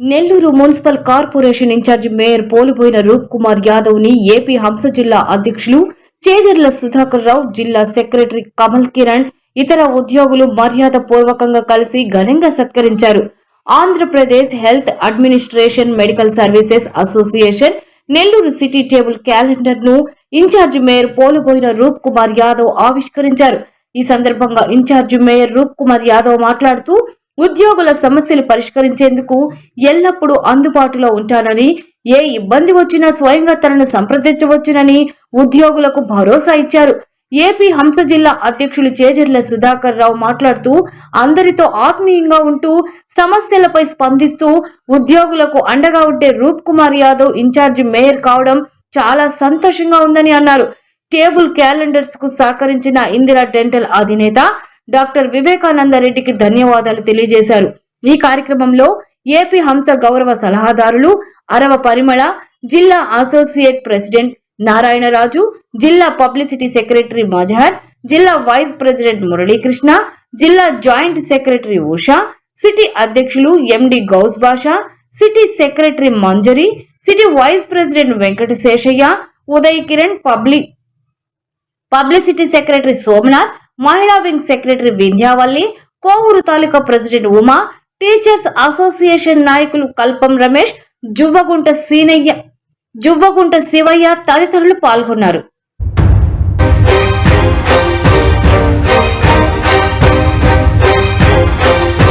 Nellore municipal corporation in-charge mayor పోలిపోయిన Roop Kumar యాదవ్ని A P హంస జిల్లా అధ్యక్షులు చేజర్ల సుధాకర్ రావు జిల్లా సెక్రటరీ కమల్ కిరణ్ ఇతర ఉద్యోగులు మర్యాద పూర్వకంగా కలిసి ఘనంగా సత్కరించారు. Andhra Pradesh health administration medical services association Nellore city table క్యాలెండర్ను incharge mayor పోలిపోయిన రూప్ కుమార్ యాదవ్ ఆవిష్కరించారు. ఈ సందర్భంగా ఇన్ఛార్జి మేయర్ రూప్ కుమార్ యాదవ్ మాట్లాడుతూ ఉద్యోగుల సమస్యలు పరిష్కరించేందుకు ఎల్లప్పుడూ అందుబాటులో ఉంటానని ఏ ఇబ్బంది వచ్చినా స్వయంగా తనను సంప్రదించవచ్చునని ఉద్యోగులకు భరోసా ఇచ్చారు. ఏపీ హంస జిల్లా అధ్యక్షులు చేజర్ల సుధాకర్ రావు మాట్లాడుతూ అందరితో ఆత్మీయంగా ఉంటూ సమస్యలపై స్పందిస్తూ ఉద్యోగులకు అండగా ఉంటే రూప్ కుమార్ యాదవ్ ఇన్ఛార్జి మేయర్ కావడం చాలా సంతోషంగా ఉందని అన్నారు. టేబుల్ క్యాలెండర్స్కు సహకరించిన ఇందిరా డెంటల్ అధినేత డాక్టర్ వివేకానంద రెడ్డికి ధన్యవాదాలు తెలియజేశారు. ఈ కార్యక్రమంలో ఏపీ హంస గౌరవ సలహాదారులు అరవ పరిమళ జిల్లా అసోసియేట్ ప్రెసిడెంట్ నారాయణరాజు జిల్లా పబ్లిసిటీ సెక్రటరీ మజహర్ జిల్లా వైస్ ప్రెసిడెంట్ మురళీకృష్ణ జిల్లా జాయింట్ సెక్రటరీ ఉషా సిటీ అధ్యక్షులు MD Ghouse Basha city secretary Manjari city vice president Venkata Seshaiah Uday Kiran public publicity secretary Somnath మహిళా wing secretary Vindhyavalli Kovur taluka president Uma teachers association నాయకులు కల్పం రమేష్ జువ్వగుంట సీనయ్య జువ్వగుంట శివయ్య తదితరులు పాల్గొన్నారు.